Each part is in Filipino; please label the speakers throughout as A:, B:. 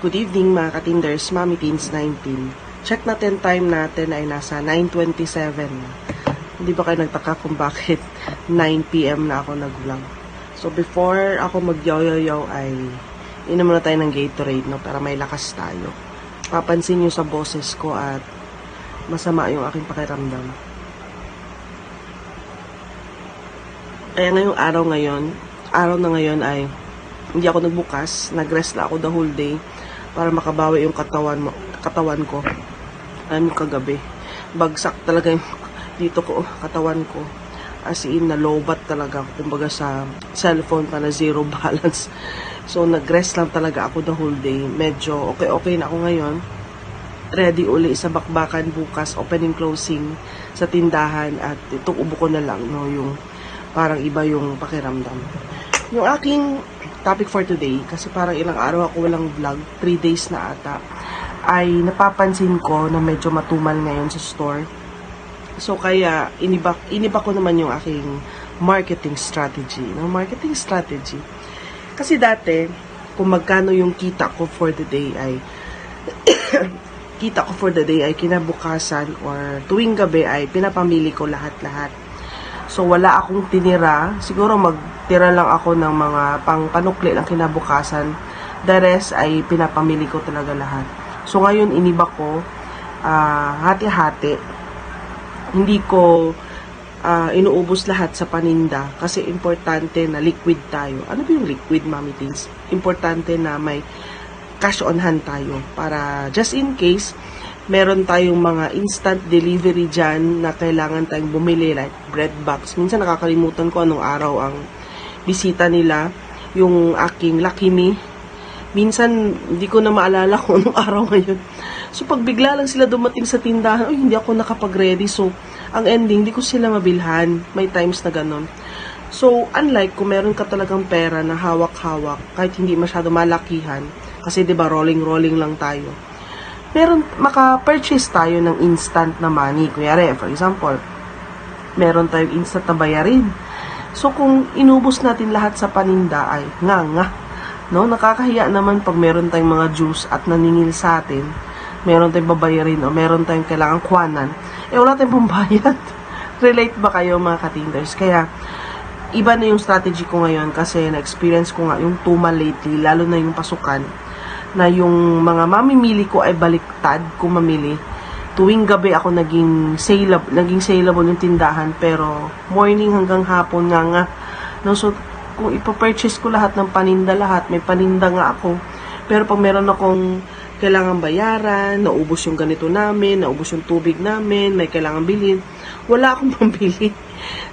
A: Good evening mga katinders, Mami Teens 19. Check natin time natin ay nasa 9.27 na. Hindi ba kayo nagtaka kung bakit 9pm na ako nagvlog? So before ako magyaw-yaw ay inom muna tayo ng Gatorade no, para may lakas tayo. Papansin nyo sa boses ko at masama yung aking pakiramdam. Kaya ngayong araw ngayon, araw na ngayon ay hindi ako nagbukas, nag-rest na ako the whole day para makabawi yung katawan mo, katawan ko. Alam yung kagabi. Bagsak talaga yung dito ko, katawan ko. As in, nalobat talaga ako. Kumbaga sa cellphone pa na zero balance. So, nag-rest lang talaga ako the whole day. Medyo okay-okay na ako ngayon. Ready uli sa bakbakan bukas, opening closing sa tindahan at itong ubo ko na lang, no, yung parang iba yung pakiramdam. Yung aking topic for today, kasi parang ilang araw ako walang vlog, 3 days na ata, ay napapansin ko na medyo matumal ngayon sa store. So kaya iniba, iniba ko naman yung aking marketing strategy. No? Marketing strategy. Kasi dati, kung magkano yung kita ko for the day ay kita ko for the day ay kinabukasan or tuwing gabi ay pinapamili ko lahat-lahat. So, wala akong tinira. Siguro magtira lang ako ng mga pang panukli ng kinabukasan. The rest ay pinapamili ko talaga lahat. So, ngayon iniba ko ah, hati-hati. Hindi ko ah, inuubos lahat sa paninda kasi importante na liquid tayo. Ano ba yung liquid, Mami Teens? Importante na may cash on hand tayo para just in case meron tayong mga instant delivery dyan na kailangan tayong bumili like bread box. Minsan nakakalimutan ko anong araw ang bisita nila, yung aking Lucky Me. Minsan hindi ko na maalala kung anong araw ngayon. So pag bigla lang sila dumating sa tindahan, ay hindi ako nakapag-ready. So ang ending, hindi ko sila mabilhan. May times na ganun. So, unlike kung meron ka talagang pera na hawak-hawak, kahit hindi masyado malakihan, kasi 'di ba rolling-rolling lang tayo. Meron maka-purchase tayo ng instant na money. Kunyari, for example, meron tayong instant na bayarin. So, kung inubos natin lahat sa paninda ay nga nga. No? Nakakahiya naman pag meron tayong mga juice at naningil sa atin, meron tayong babayarin o meron tayong kailangang kuwanan, eh wala tayong pambayad. Relate ba kayo mga katinders? Kaya, iba na yung strategy ko ngayon kasi na-experience ko nga yung tumal lately, lalo na yung pasukan, na yung mga mamimili ko ay baliktad kung mamili. Tuwing gabi ako naging saleable, naging saleable yung tindahan pero morning hanggang hapon nga nga. No, so, kung ipa-purchase ko lahat ng paninda lahat, may paninda nga ako. Pero pag meron akong kailangan bayaran, naubos yung ganito namin, naubos yung tubig namin, may kailangan bilhin, wala akong pambili.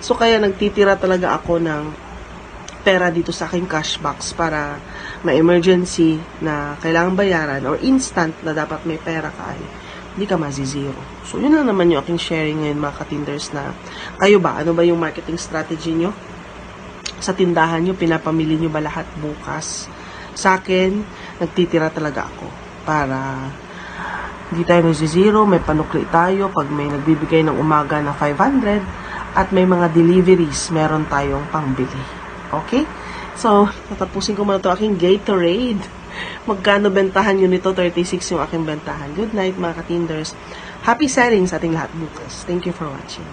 A: So, kaya nagtitira talaga ako ng pera dito sa aking cash box para may emergency na kailangan bayaran or instant na dapat may pera ka ay hindi ka mazizero. So, yun lang naman yung aking sharing ngayon mga katinders na kayo ba? Ano ba yung marketing strategy nyo? Sa tindahan nyo, pinapamili nyo ba lahat bukas? Sa akin, nagtitira talaga ako para hindi tayo nagzizero, may panukli tayo pag may nagbibigay ng umaga na 500 at may mga deliveries, meron tayong pangbili. Okay? So, tatapusin ko muna ito aking Gatorade. Magkano bentahan nyo nito? 36 yung aking bentahan. Good night mga katinders. Happy selling sa ating lahat bukas. Thank you for watching.